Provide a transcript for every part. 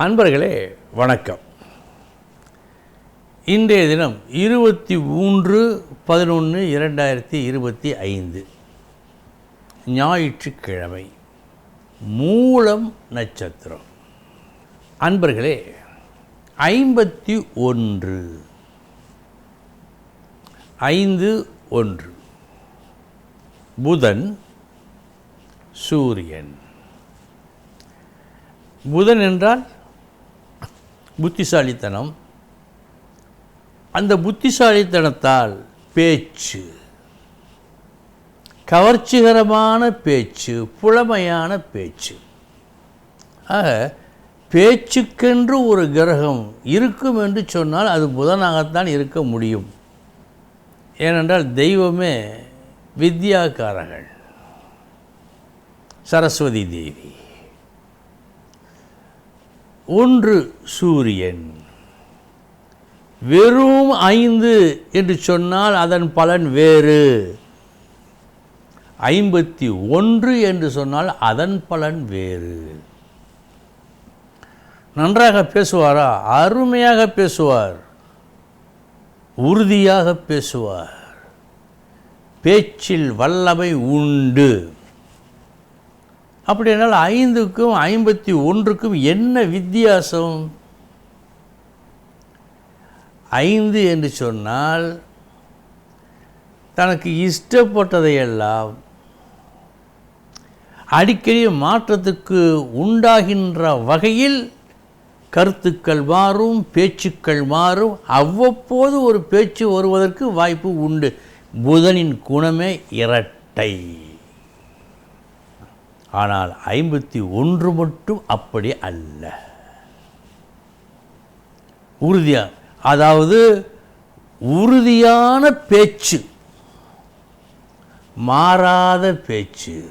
அன்பர்களே வணக்கம். இன்றைய தினம் இருபத்தி மூன்று பதினொன்று இரண்டாயிரத்தி இருபத்தி ஐந்து. ஞாயிற்றுக்கிழமை மூலம் நட்சத்திரம். அன்பர்களே ஐம்பத்தி ஒன்று. ஐந்து ஒன்று. புதன் சூரியன். புதன் என்றால்? புத்திசாலித்தனம். அந்த புத்திசாலித்தனத்தால் பேச்சு கவர்ச்சிகரமான பேச்சு புலமையான பேச்சு. ஆக பேச்சுக்கென்று ஒரு கிரகம் இருக்கும் என்று சொன்னால் அது புதனாகத்தான் இருக்க முடியும். ஏனென்றால் தெய்வமே வித்யாக்காரர்கள். சரஸ்வதி தேவி. ஒன்று சூரியன். வெறும் ஐந்து என்று சொன்னால் அதன் பலன் வேறு. ஐம்பத்தி ஒன்று என்று சொன்னால் அதன் பலன் வேறு. நன்றாக பேசுவாரா? அருமையாக பேசுவார். உறுதியாக பேசுவார். பேச்சில் வல்லமை உண்டு. அப்படியானால் ஐந்துக்கும் ஐம்பத்தி ஒன்றுக்கும் என்ன வித்தியாசம்? ஐந்து என்று சொன்னால் தனக்கு இஷ்டப்பட்டதையெல்லாம் அடிக்கடி மாற்றத்துக்கு உண்டாகின்ற வகையில் கருத்துக்கள் மாறும் பேச்சுக்கள் மாறும். அவ்வப்போது ஒரு பேச்சு வருவதற்கு வாய்ப்பு உண்டு. புதனின் குணமே இரட்டை. ஆனால் ஐம்பத்தி ஒன்று மட்டும் அப்படி அல்ல. உறுதியா? அதாவது உறுதியான பேச்சு மாறாத பேச்சு.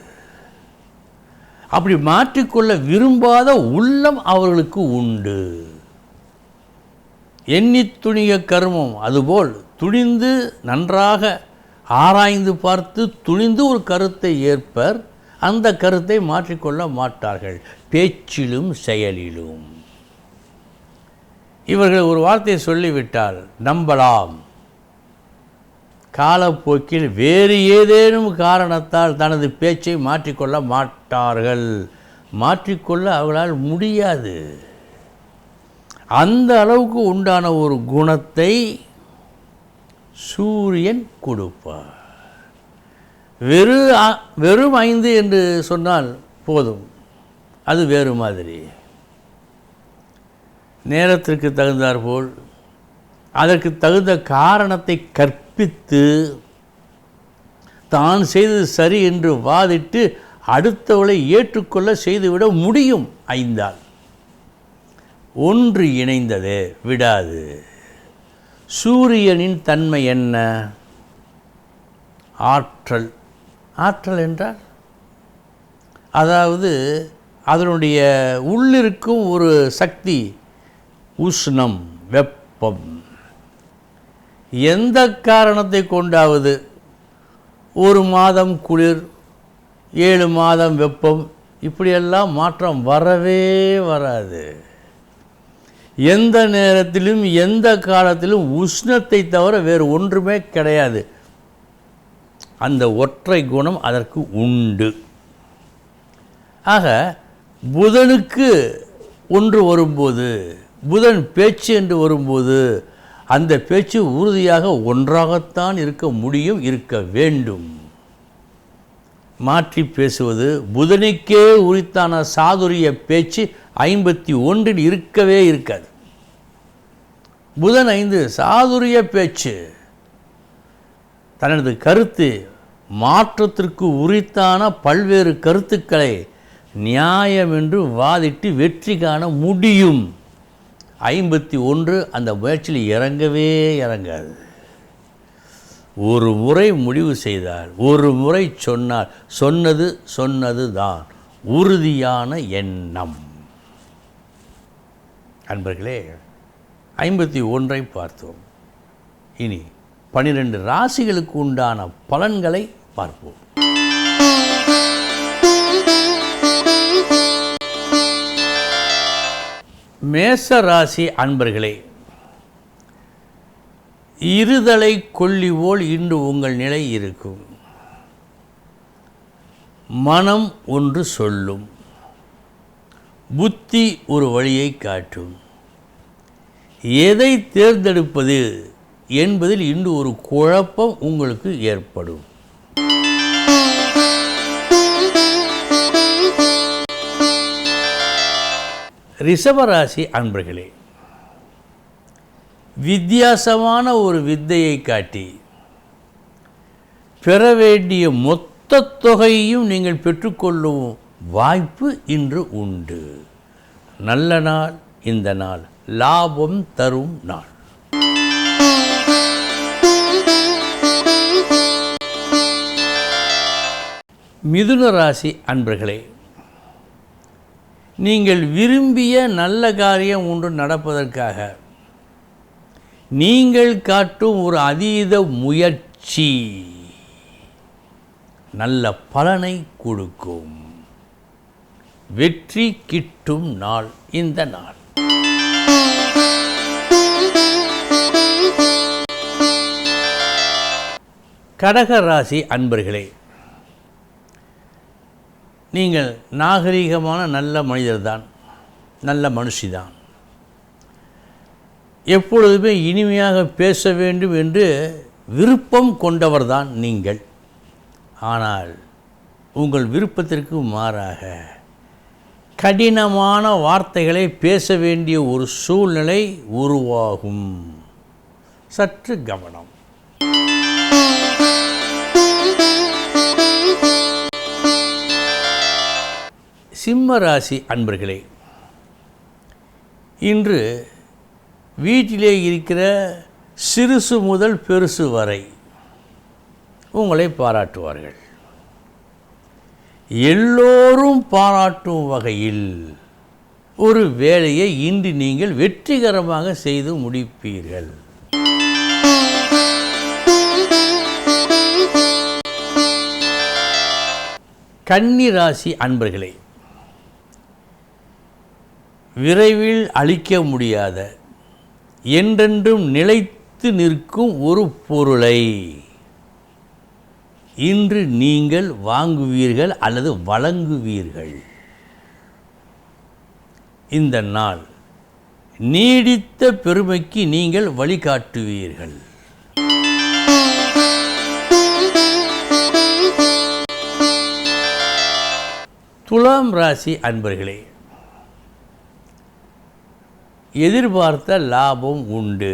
அப்படி மாற்றிக்கொள்ள விரும்பாத உள்ளம் அவர்களுக்கு உண்டு. எண்ணி துணிய கர்மம் அதுபோல் துணிந்து நன்றாக ஆராய்ந்து பார்த்து துணிந்து ஒரு கருத்தை ஏற்பர். அந்த கருத்தை மாற்றிக்கொள்ள மாட்டார்கள். பேச்சிலும் செயலிலும். இவர்கள் ஒரு வார்த்தையை சொல்லிவிட்டால் நம்பலாம். காலப்போக்கில் வேறு ஏதேனும் காரணத்தால் தனது பேச்சை மாற்றிக்கொள்ள மாட்டார்கள். மாற்றிக்கொள்ள அவர்களால் முடியாது. அந்த அளவுக்கு உண்டான ஒரு குணத்தை சூரியன் கொடுப்பார். வெறு வெறும் ஐந்து என்று சொன்னால் போதும். அது வேறு மாதிரி. நேரத்திற்கு தகுந்தாற்போல் அதற்கு தகுந்த காரணத்தை கற்பித்து தான் செய்தது சரி என்று வாதிட்டு அடுத்தவளை ஏற்றுக்கொள்ள செய்துவிட முடியும் ஐந்தால். ஒன்று இணைந்ததே விடாது. சூரியனின் தன்மை என்ன? ஆற்றல் ஆற்றல் என்றால்? அதாவது அதனுடைய உள்ளிருக்கும் ஒரு சக்தி உஷ்ணம் வெப்பம். எந்த காரணத்தை கொண்டாவது? ஒரு மாதம் குளிர் ஏழு மாதம் வெப்பம் இப்படியெல்லாம் மாற்றம் வரவே வராது. எந்த நேரத்திலும் எந்த காலத்திலும் உஷ்ணத்தை தவிர வேறு ஒன்றுமே கிடையாது. அந்த ஒற்றை குணம் அதற்கு உண்டு. ஆக புதனுக்கு ஒன்று வரும்போது புதன் பேச்சு என்று வரும்போது அந்த பேச்சு உறுதியாக ஒன்றாகத்தான் இருக்க முடியும் இருக்க வேண்டும். மாற்றி பேசுவது புதனுக்கே உரித்தான சாதுரிய பேச்சு ஐம்பத்தி ஒன்றில் இருக்கவே இருக்காது. புதன் ஐந்து சாதுரிய பேச்சு. தனது கருத்து மாற்றத்திற்கு உரித்தான பல்வேறு கருத்துக்களை நியாயம் என்று வாதிட்டு வெற்றி காண முடியும். ஐம்பத்தி ஒன்று அந்த முயற்சியில் இறங்கவே இறங்காது. ஒரு முறை முடிவு செய்தால் ஒரு முறை சொன்னால் சொன்னது சொன்னது தான் உறுதியான எண்ணம். அன்பர்களே ஐம்பத்தி ஒன்றை பார்த்தோம். இனி பனிரெண்டு ராசிகளுக்கு உண்டான பலன்களை பார்ப்போம். மேச ராசி அன்பர்களே இருதலை கொல்லி போல் இன்று உங்கள் நிலை இருக்கும். மனம் ஒன்று சொல்லும். புத்தி ஒரு வழியை காட்டும். எதை தேர்ந்தெடுப்பது என்பதில் இன்று ஒரு குழப்பம் உங்களுக்கு ஏற்படும். ரிஷபராசி அன்பர்களே வித்தியாசமான ஒரு வித்தையை காட்டி பெற வேண்டிய மொத்த தொகையையும் நீங்கள் பெற்றுக்கொள்ளும் வாய்ப்பு இன்று உண்டு. நல்ல நாள் இந்த நாள் லாபம் தரும் நாள். மிதுன ராசி அன்பர்களே நீங்கள் விரும்பிய நல்ல காரியம் ஒன்று நடப்பதற்காக. நீங்கள் காட்டும் ஒரு அதீத முயற்சி. நல்ல பலனை கொடுக்கும். வெற்றி கிட்டும் நாள் இந்த நாள். கடக ராசி அன்பர்களே நீங்கள் நாகரீகமான நல்ல மனிதர் தான் நல்ல மனுஷி தான் எப்பொழுதுமே இனிமையாக பேச வேண்டும் என்று விருப்பம் கொண்டவர்தான் நீங்கள். ஆனால் உங்கள் விருப்பத்திற்கு மாறாக கடினமான வார்த்தைகளை பேச வேண்டிய ஒரு சூழ்நிலை உருவாகும். சற்று கவனம். சிம்ம ராசி அன்பர்களே இன்று வீட்டிலே இருக்கிற சிறுசு முதல் பெருசு வரை உங்களை பாராட்டுவார்கள். எல்லோரும் பாராட்டும் வகையில் ஒரு வேலையை இன்று நீங்கள் வெற்றிகரமாக செய்து முடிப்பீர்கள். கன்னி ராசி அன்பர்களே விரைவில் அழிக்க முடியாத என்றென்றும் நிலைத்து நிற்கும் ஒரு பொருளை இன்று நீங்கள் வாங்குவீர்கள் அல்லது வழங்குவீர்கள். இந்த நாள் நீடித்த பெருமைக்கு நீங்கள் வழிகாட்டுவீர்கள். துலாம் ராசி அன்பர்களே எதிர்பார்த்த லாபம் உண்டு.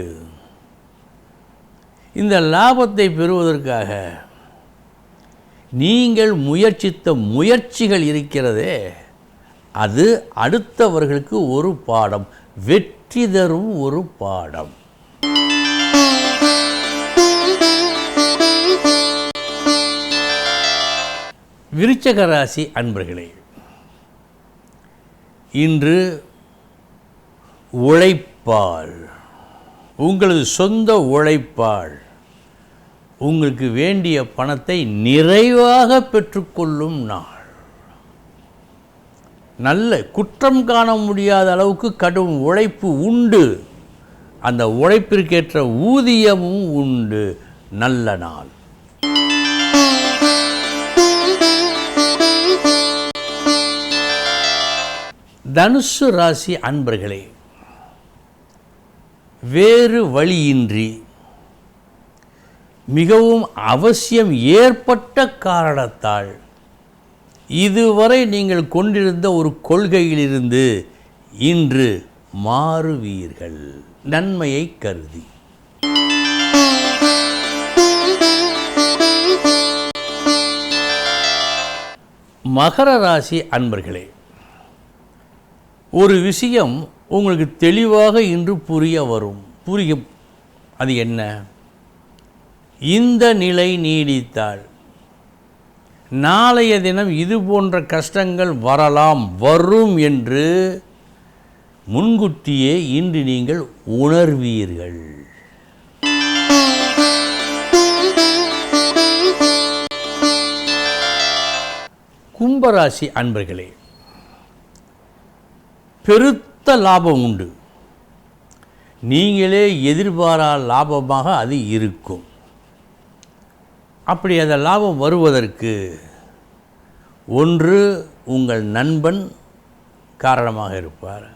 இந்த லாபத்தை பெறுவதற்காக நீங்கள் முயற்சித்த முயற்சிகள் இருக்கிறதே அது அடுத்தவர்களுக்கு ஒரு பாடம் வெற்றி தரும் ஒரு பாடம். விருச்சகராசி அன்பர்களே இன்று உழைப்பால் உங்களது சொந்த உழைப்பால் உங்களுக்கு வேண்டிய பணத்தை நிறைவாக பெற்றுக்கொள்ளும் நாள். நல்ல குற்றம் காண முடியாத அளவுக்கு கடும் உழைப்பு உண்டு. அந்த உழைப்பிற்கேற்ற ஊதியமும் உண்டு. நல்ல நாள். தனுசு ராசி அன்பர்களே வேறு வழியின்றி. மிகவும் அவசியம் ஏற்பட்ட காரணத்தால். இதுவரை நீங்கள் கொண்டிருந்த ஒரு கொள்கையிலிருந்து இன்று மாறுவீர்கள். நன்மையை கருதி. மகர ராசி அன்பர்களே ஒரு விஷயம் உங்களுக்கு தெளிவாக இன்று புரிய வரும். புரியும். அது என்ன? இந்த நிலை நீடித்தால் நாளைய தினம் இது போன்ற கஷ்டங்கள் வரலாம் வரும் என்று முன்கூட்டியே இன்று நீங்கள் உணர்வீர்கள். கும்பராசி அன்பர்களே பெருத்த லாபம் உண்டு. நீங்களே எதிர்பாரா லாபமாக அது இருக்கும். அப்படி அந்த லாபம் வருவதற்கு ஒன்று உங்கள் நண்பன் காரணமாக இருப்பார்.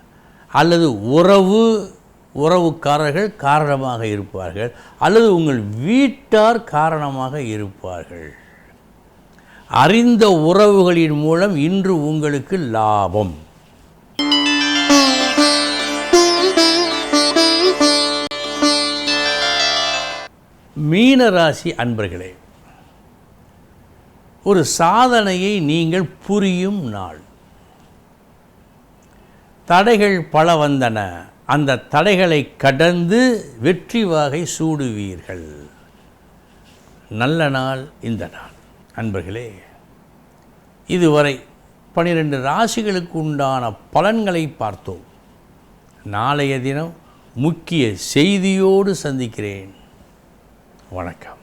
அல்லது உறவு உறவுக்காரர்கள் காரணமாக இருப்பார்கள். அல்லது உங்கள் வீட்டார் காரணமாக இருப்பார்கள். அறிந்த உறவுகளின் மூலம் இன்று உங்களுக்கு லாபம். மீனராசி அன்பர்களே ஒரு சாதனையை நீங்கள் புரியும் நாள். தடைகள் பல வந்தன. அந்த தடைகளை கடந்து வெற்றி வாகை சூடுவீர்கள். நல்ல நாள் இந்த நாள். அன்பர்களே இதுவரை பனிரெண்டு ராசிகளுக்கு உண்டான பலன்களை பார்த்தோம். நாளைய தினம் முக்கிய செய்தியோடு சந்திக்கிறேன். வணக்கம்.